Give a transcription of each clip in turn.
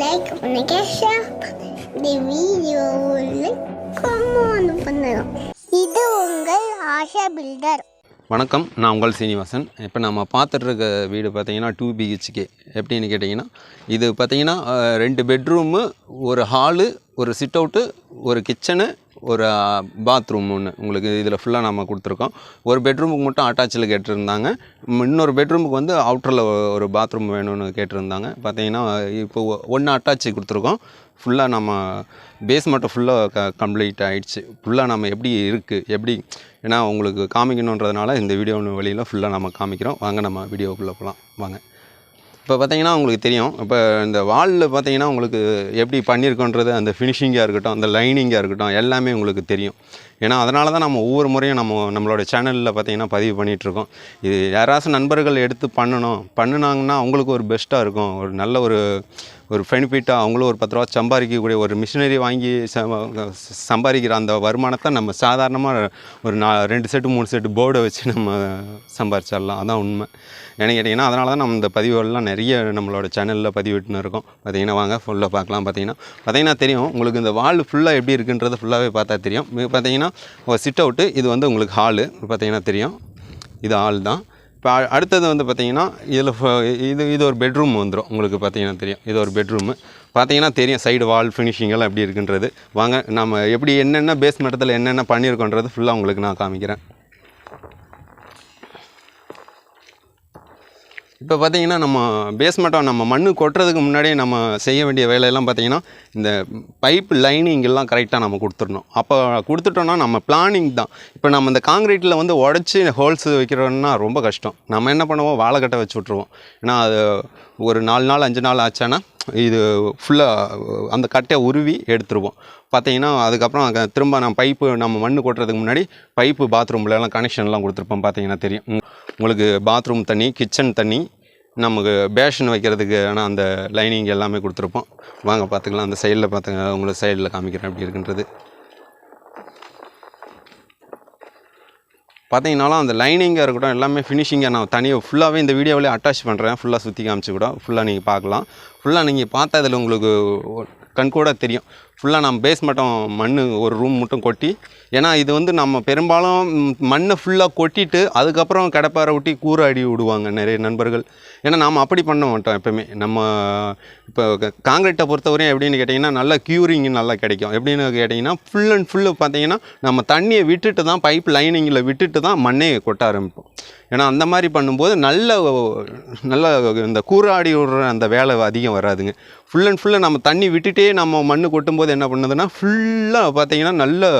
Like பண்ணுங்க share இந்த வீடியோவில் கமெண்ட் பண்ணுங்க இது உங்கள் ஆஷா பில்டர் வணக்கம் நான் உங்கள் சீனிவாசன். இப்போ நம்ம பார்த்துட்டு இருக்க வீடு பார்த்தீங்கன்னா டூ பிஹெச்கே எப்படின்னு கேட்டிங்கன்னா இது பார்த்தீங்கன்னா ரெண்டு பெட்ரூமு ஒரு ஹாலு ஒரு சிட் அவுட்டு ஒரு கிச்சனு ஒரு பாத்ரூம் ஒன்று உங்களுக்கு இதில் ஃபுல்லாக நம்ம கொடுத்துருக்கோம். ஒரு பெட்ரூமுக்கு மட்டும் அட்டாச்சில் கேட்டிருந்தாங்க. இன்னொரு பெட்ரூமுக்கு வந்து அவுட்டரில் ஒரு பாத்ரூம் வேணும்னு கேட்டிருந்தாங்க. பார்த்தீங்கன்னா இப்போ ஒன்று அட்டாச்சு கொடுத்துருக்கோம். ஃபுல்லாக நம்ம பேஸ் மட்டும் ஃபுல்லாக க கம்ப்ளீட் ஆகிடுச்சு ஃபுல்லாக நம்ம எப்படி இருக்குது எப்படி ஏன்னா உங்களுக்கு காமிக்கணுன்றதுனால இந்த வீடியோ வழியில் ஃபுல்லாக நம்ம காமிக்கிறோம். வாங்க நம்ம வீடியோக்குள்ளே போகலாம் வாங்க. இப்போ பார்த்தீங்கன்னா உங்களுக்கு தெரியும் இப்போ இந்த வாலில் பார்த்தீங்கன்னா உங்களுக்கு எப்படி பண்ணியிருக்கோன்றது அந்த ஃபினிஷிங்காக இருக்கட்டும் அந்த லைனிங்காக இருக்கட்டும் எல்லாமே உங்களுக்கு தெரியும். ஏன்னா அதனால தான் நம்ம ஒவ்வொரு முறையும் நம்ம நம்மளோட சேனலில் பார்த்தீங்கன்னா பதிவு பண்ணிகிட்ருக்கோம் இது யாராச்சும் நண்பர்கள் எடுத்து பண்ணணும். பண்ணுனாங்கன்னா அவங்களுக்கு ஒரு பெஸ்ட்டாக இருக்கும். ஒரு நல்ல ஒரு ஒரு பெனிஃபிட்டாக அவங்களும் ஒரு பத்து ரூபா சம்பாதிக்கக்கூடிய ஒரு மிஷினரி வாங்கி ச- சம்பாதிக்கிற அந்த வருமானத்தை நம்ம சாதாரணமாக ஒரு நா ரெண்டு செட்டு மூணு செட்டு போர்டை வச்சு நம்ம சம்பாரிச்சிடலாம். அதான் உண்மை. ஏன்னு கேட்டிங்கன்னா அதனால தான் நம்ம இந்த பதிவுகள்லாம் நிறைய நம்மளோட சேனலில் பதிவிட்டுன்னு இருக்கோம். பார்த்தீங்கன்னா வாங்க ஃபுல்லாக பார்க்கலாம். பார்த்தீங்கன்னா பார்த்திங்கன்னா தெரியும். உங்களுக்கு இந்த வால் ஃபுல்லாக எப்படி இருக்குன்றது ஃபுல்லாகவே பார்த்தா தெரியும். பார்த்திங்கன்னா பார்த்தீங்கன்னா ஒரு சிட் அவுட்டு இது வந்து உங்களுக்கு ஹாலு பார்த்தீங்கன்னா தெரியும். இது ஹால் தான். இப்போ அ- அடுத்தது வந்து பார்த்தீங்கன்னா இதில் இது இது ஒரு பெட்ரூம் வந்துடும் உங்களுக்கு பார்த்தீங்கன்னா தெரியும். இது ஒரு பெட்ரூமு பார்த்தீங்கன்னா தெரியும் சைடு வால் ஃபினிஷிங் எல்லாம் எப்படி இருக்குன்றது. வாங்க நம்ம எப்படி என்னென்ன பேஸ்மெண்டத்தில் என்னென்ன பண்ணியிருக்கோன்றது ஃபுல்லாக உங்களுக்கு நான் காமிக்கிறேன். இப்போ பார்த்தீங்கன்னா நம்ம பேஸ்மெண்ட்டை நம்ம மண் கொட்டுறதுக்கு முன்னாடியே நம்ம செய்ய வேண்டிய வேலையெல்லாம் பார்த்தீங்கன்னா இந்த பைப் லைனிங்கெல்லாம் கரெக்டாக நம்ம கொடுத்துடணும். அப்போ கொடுத்துட்டோம்னா நம்ம பிளானிங் தான். இப்போ நம்ம இந்த காங்கிரீட்டில் வந்து உடச்சி ஹோல்ஸ் வைக்கிறோன்னா ரொம்ப கஷ்டம். நம்ம என்ன பண்ணுவோம்? வாழைக்கட்டை வச்சு விட்ருவோம் ஏன்னா அது ஒரு நாலு நாள் அஞ்சு நாள் ஆச்சானா இது ஃபுல்லாக அந்த கட்டையை உருவி எடுத்துருவோம். பார்த்தீங்கன்னா அதுக்கப்புறம் திரும்ப நான் பைப்பு நம்ம மண் கொட்டுறதுக்கு முன்னாடி பைப்பு பாத்ரூம்லலாம் கனெக்ஷன்லாம் கொடுத்துருப்போம். பார்த்தீங்கன்னா தெரியும். உங்களுக்கு பாத்ரூம் தண்ணி கிச்சன் தண்ணி நமக்கு பேஷன் வைக்கிறதுக்கு ஆனால் அந்த லைனிங் எல்லாமே கொடுத்துருப்போம். வாங்க பார்த்துக்கலாம். அந்த சைடில் பார்த்துங்க. உங்களுக்கு சைடில் காமிக்கிறேன். அப்படி இருக்குன்றது. பார்த்தீங்கனாலும் அந்த லைனிங்காக இருக்கட்டும் எல்லாமே ஃபினிஷிங்காக நான் தனியாக ஃபுல்லாகவே இந்த வீடியோவிலே அட்டாச் பண்ணுறேன் ஃபுல்லாக சுற்றி காமிச்சு கூட. ஃபுல்லாக நீங்கள் பார்க்கலாம். ஃபுல்லாக நீங்கள் பார்த்தா இதில் உங்களுக்கு கண்கூட தெரியும். ஃபுல்லாக நம்ம பேஸ் மட்டும் மண் ஒரு ரூம் மட்டும் கொட்டி ஏன்னா இது வந்து நம்ம பெரும்பாலும் மண்ணை ஃபுல்லாக கொட்டிட்டு அதுக்கப்புறம் கடப்பாரை ஒட்டி கூரை அடி விடுவாங்க நிறைய நண்பர்கள். ஏன்னா நாம் அப்படி பண்ண மாட்டோம் எப்பவுமே நம்ம இப்போ காங்கிரீட்டை பொறுத்தவரையும் எப்படின்னு கேட்டிங்கன்னா நல்லா க்யூரிங் நல்லா கிடைக்கும். எப்படின்னு கேட்டிங்கன்னா ஃபுல் அண்ட் ஃபுல்லு பார்த்தீங்கன்னா நம்ம தண்ணியை விட்டுட்டு தான் பைப் லைனிங்கில் விட்டுட்டு தான் மண்ணே கொட்ட ஆரம்பிப்போம். ஏன்னா அந்த மாதிரி பண்ணும்போது நல்ல நல்ல இந்த கூறாடி விடுற அந்த வேலை அதிகம் வராதுங்க. ஃபுல் அண்ட் ஃபுல்லாக நம்ம தண்ணி விட்டுட்டே நம்ம மண் கொட்டும்போது என்ன பண்ணுதுன்னா ஃபுல்லாக பார்த்தீங்கன்னா நல்ல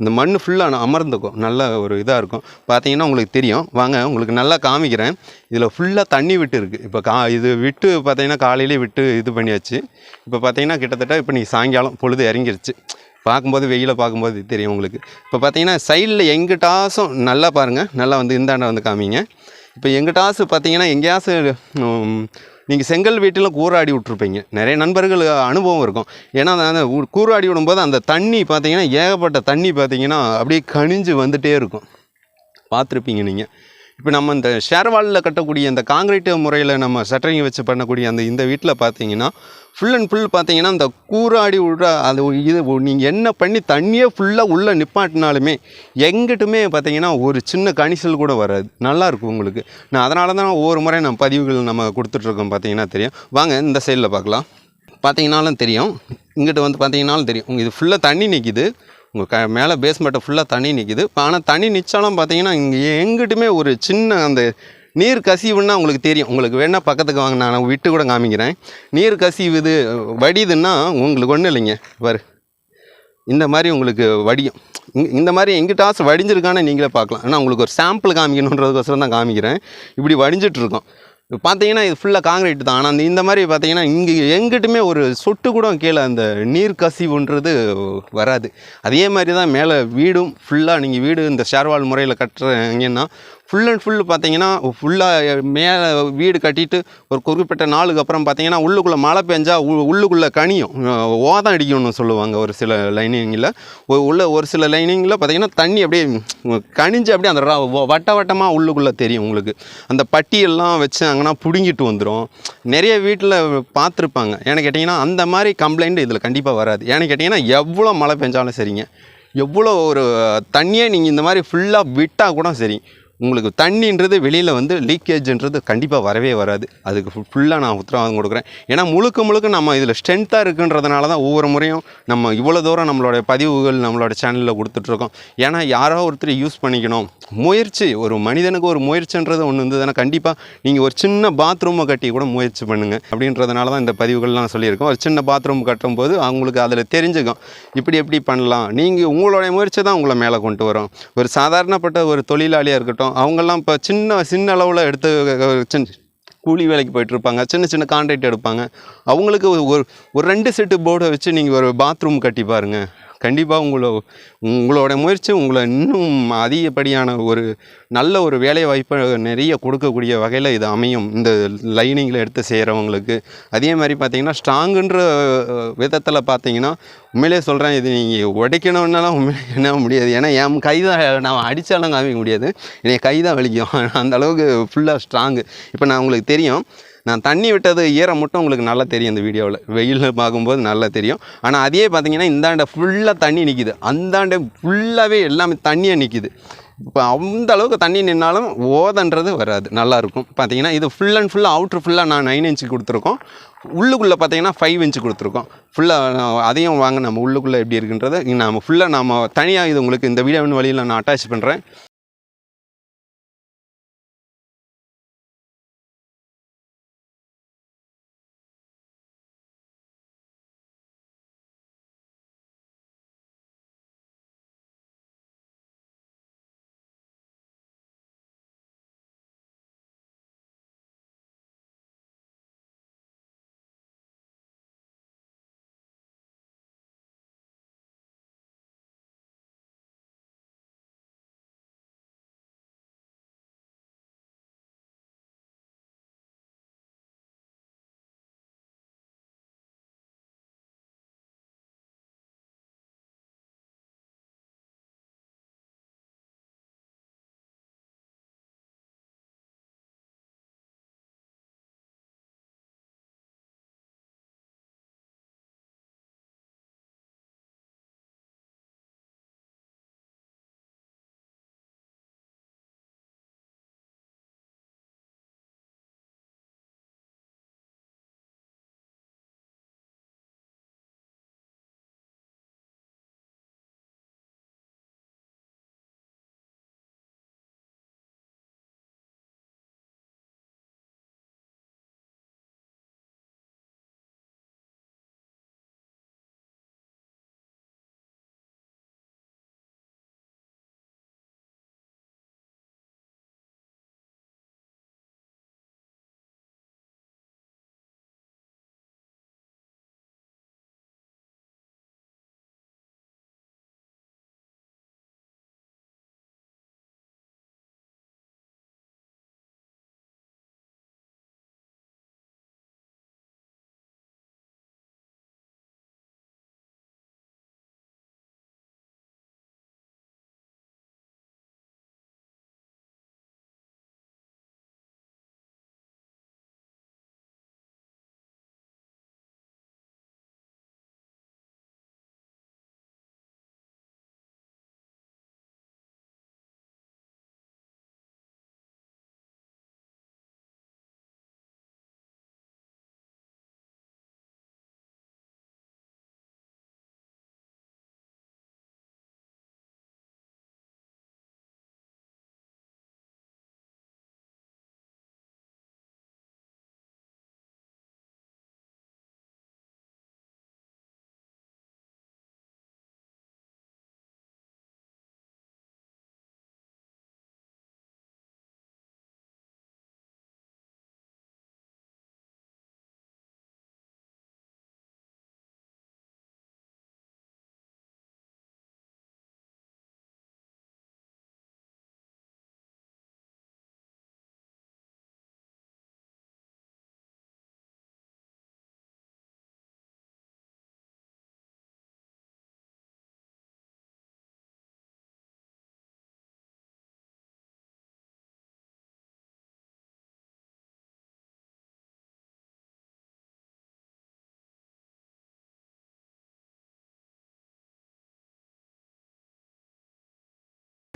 இந்த மண் ஃபுல்லாக அமர்ந்துக்கும். நல்ல ஒரு இதாக இருக்கும். பார்த்தீங்கன்னா உங்களுக்கு தெரியும். வாங்க உங்களுக்கு நல்லா காமிக்கிறேன். இதில் ஃபுல்லாக தண்ணி விட்டு இருக்குது இப்போ கா இது விட்டு பார்த்தீங்கன்னா காலையிலே விட்டு இது பண்ணியாச்சு. இப்போ பார்த்தீங்கன்னா கிட்டத்தட்ட இப்போ நீ சாயங்காலம் பொழுது இறங்கிருச்சு. பார்க்கும்போது வெயில பார்க்கும்போது தெரியும் உங்களுக்கு. இப்போ பார்த்தீங்கன்னா சைடில் எங்கிட்டாசும் நல்லா பாருங்கள் நல்லா வந்து இந்தாண்ட வந்து காமிங்க. இப்போ எங்கிட்டாசு பார்த்தீங்கன்னா எங்கேயாச்சும் நீங்கள் செங்கல் வீட்டில் கூறாடி விட்ருப்பீங்க நிறைய நண்பர்கள் அனுபவம் இருக்கும். ஏன்னா அந்த கூறாடி விடும்போது அந்த தண்ணி பார்த்தீங்கன்னா ஏகப்பட்ட தண்ணி பார்த்தீங்கன்னா அப்படியே கனிஞ்சு வந்துகிட்டே இருக்கும். பார்த்துருப்பீங்க நீங்கள் இப்போ நம்ம இந்த ஷேர்வாலில் கட்டக்கூடிய இந்த காங்கிரீட் முறையில் நம்ம சட்டரிங் வச்சு பண்ணக்கூடிய அந்த இந்த வீட்டில் பார்த்தீங்கன்னா ஃபுல் அண்ட் ஃபுல் பார்த்தீங்கன்னா இந்த கூறாடி விடுற அது இது நீங்கள் என்ன பண்ணி தண்ணியே ஃபுல்லாக உள்ளே நிப்பாட்டினாலுமே எங்கிட்டுமே பார்த்தீங்கன்னா ஒரு சின்ன கணிசல் கூட வராது. நல்லாயிருக்கும் உங்களுக்கு. நான் அதனால தான் ஒவ்வொரு முறை நம்ம பதிவுகள் நம்ம கொடுத்துட்ருக்கோம் பார்த்தீங்கன்னா தெரியும். வாங்க இந்த சைடில் பார்க்கலாம் பார்த்தீங்கன்னாலும் தெரியும். இங்கிட்ட வந்து பார்த்தீங்கன்னாலும் தெரியும். இது ஃபுல்லாக தண்ணி நிற்கிது உங்கள் க மேலே பேஸ்மெண்ட்டை ஃபுல்லாக தண்ணி நிற்கிது ஆனால் தண்ணி நிச்சாலும் பார்த்தீங்கன்னா இங்கே எங்கிட்டுமே ஒரு சின்ன அந்த நீர் கசிவுன்னா உங்களுக்கு தெரியும். உங்களுக்கு வேணால் பக்கத்துக்கு வாங்க நான் விட்டு கூட காமிக்கிறேன். நீர் கசிவுது வடிதுன்னா உங்களுக்கு ஒன்றும் இல்லைங்க. பாரு. இந்த மாதிரி உங்களுக்கு வடியும். இந்த மாதிரி எங்கிட்டாச்சும் வடிஞ்சிருக்கான்னு நீங்களே பார்க்கலாம். ஆனால் உங்களுக்கு ஒரு சாம்பிள் காமிக்கணுன்றதுக்கோசரம் தான் காமிக்கிறேன். இப்படி வடிஞ்சிட்ருக்கோம் இப்போ பார்த்தீங்கன்னா இது ஃபுல்லாக காங்கிரீட் தான். ஆனால் அந்த இந்த மாதிரி பார்த்தீங்கன்னா இங்கே எங்கிட்டுமே ஒரு சொட்டு கூட கீழே அந்த நீர் கசிவுன்றது வராது. அதே மாதிரி தான் மேலே வீடும் ஃபுல்லாக நீங்கள் வீடு இந்த ஷேர்வால் முறையில் கட்டுறீங்கன்னா ஃபுல் அண்ட் ஃபுல் பார்த்தீங்கன்னா ஃபுல்லாக மேலே வீடு கட்டிட்டு ஒரு குறிப்பிட்ட நாளுக்கு அப்புறம் பார்த்தீங்கன்னா உள்ளுக்குள்ளே மழை பெஞ்சால் உ- உள்ளுக்குள்ளே கனியும். ஓதம் அடிக்கும்னு சொல்லுவாங்க ஒரு சில லைனிங்கில் உள்ள ஒரு சில லைனிங்கில் பார்த்தீங்கன்னா தண்ணி அப்படியே கனிஞ்சு அப்படியே அந்த வட்ட வட்டமாக உள்ளுக்குள்ளே தெரியும் உங்களுக்கு. அந்த பட்டியெல்லாம் வச்சாங்கன்னா பிடுங்கிட்டு வந்துடும் நிறைய வீட்டில் பார்த்துருப்பாங்க ஏன்னு கேட்டிங்கன்னா அந்த மாதிரி கம்ப்ளைண்ட் இதில் கண்டிப்பாக வராது. ஏன்னு கேட்டிங்கன்னா எவ்வளோ மழை பெஞ்சாலும் சரிங்க. எவ்வளோ ஒரு தண்ணியை நீங்கள் இந்த மாதிரி ஃபுல்லாக விட்டால் கூட சரி. உங்களுக்கு தண்ணின்றது வெளியில் வந்து லீக்கேஜ்ன்றது கண்டிப்பாக வரவே வராது. அதுக்கு ஃபுல்லாக நான் உத்தரவாதம் கொடுக்குறேன். ஏன்னா முழுக்க முழுக்க நம்ம இதில் ஸ்ட்ரென்த்தாக இருக்குன்றதுனால தான் ஒவ்வொரு முறையும் நம்ம இவ்வளோ தூரம் நம்மளோட பதிவுகள் நம்மளோட சேனலில் கொடுத்துட்ருக்கோம். ஏன்னா யாரோ ஒருத்தர் யூஸ் பண்ணிக்கணும். முயற்சி ஒரு மனிதனுக்கு ஒரு முயற்சின்றது ஒன்று இருந்ததுன்னா கண்டிப்பாக நீங்கள் ஒரு சின்ன பாத்ரூமை கட்டி கூட முயற்சி பண்ணுங்கள் அப்படின்றதுனால தான் இந்த பதிவுகள்லாம் சொல்லியிருக்கோம் ஒரு சின்ன பாத்ரூம் கட்டும்போது அவங்களுக்கு அதில் தெரிஞ்சுக்கும். இப்படி எப்படி பண்ணலாம். நீங்கள் உங்களுடைய முயற்சி தான் உங்களை மேலே கொண்டு வரும். ஒரு சாதாரணப்பட்ட ஒரு தொழிலாளியாக இருக்கட்டும் அவங்கெல்லாம் இப்போ சின்ன சின்ன அளவில் எடுத்து சின்ன கூலி வேலைக்கு போயிட்டுருப்பாங்க. சின்ன சின்ன கான்ட்ராக்ட் எடுப்பாங்க. அவங்களுக்கு ஒரு ஒரு- ஒரு ரெண்டு செட்டு போர்டை வச்சு நீங்கள் ஒரு பாத்ரூம் கட்டி பாருங்கள் கண்டிப்பாக உங்களோ உங்களோட முயற்சி உங்களை இன்னும் அதிகப்படியான ஒரு நல்ல ஒரு வேலை வாய்ப்பை நிறைய கொடுக்கக்கூடிய வகையில் இது அமையும். இந்த லைனிங்கில் எடுத்து செய்கிறவங்களுக்கு அதே மாதிரி பார்த்தீங்கன்னா ஸ்ட்ராங்குன்ற விதத்தில் பார்த்தீங்கன்னா உண்மையிலே சொல்கிறேன் இது நீங்கள் உடைக்கணுன்னாலாம் உண்மையிலே என்ன முடியாது. ஏன்னா என் கை தான் நான் அடித்தாலும் காமிக்க முடியாது. என்னை கை தான் வலிக்கும். அந்த அளவுக்கு ஃபுல்லாக ஸ்ட்ராங்கு இப்போ நான் உங்களுக்கு தெரியும். நான் தண்ணி விட்டது ஈரம் மட்டும் உங்களுக்கு நல்லா தெரியும் இந்த வீடியோவில். வெயிலில் பார்க்கும்போது நல்லா தெரியும். ஆனால் அதே பார்த்தீங்கன்னா இந்தாண்ட ஃபுல்லாக தண்ணி நிற்கிது அந்தாண்ட ஃபுல்லாகவே எல்லாமே தண்ணியாக நிற்கிது இப்போ அந்த அளவுக்கு தண்ணி நின்னாலும் ஓதன்றது வராது. நல்லாயிருக்கும் பார்த்தீங்கன்னா இது ஃபுல் அண்ட் ஃபுல்லாக அவுட்ரு ஃபுல்லாக நான் நைன் இன்ச்சு கொடுத்துருக்கோம். உள்ளுக்குள்ளே பார்த்தீங்கன்னா ஃபைவ் இன்ச்சு கொடுத்துருக்கோம். ஃபுல்லாக அதையும் வாங்க நம்ம உள்ளுக்குள்ளே எப்படி இருக்குன்றதை நம்ம ஃபுல்லாக நம்ம தனியாக இது உங்களுக்கு இந்த வீடியோவின் வழியில் நான் அட்டாச் பண்ணுறேன்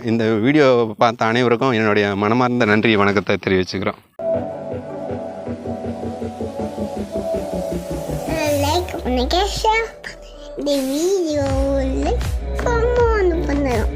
இந்த வீடியோ பார்த்த அனைவருக்கும் என்னுடைய மனமார்ந்த நன்றி வணக்கத்தை தெரிவிச்சுக்கிறோம். லைக் பண்ணுங்க ஷேர் பண்ணுங்க இந்த வீடியோவில் கமெண்ட் பண்ணுறோம்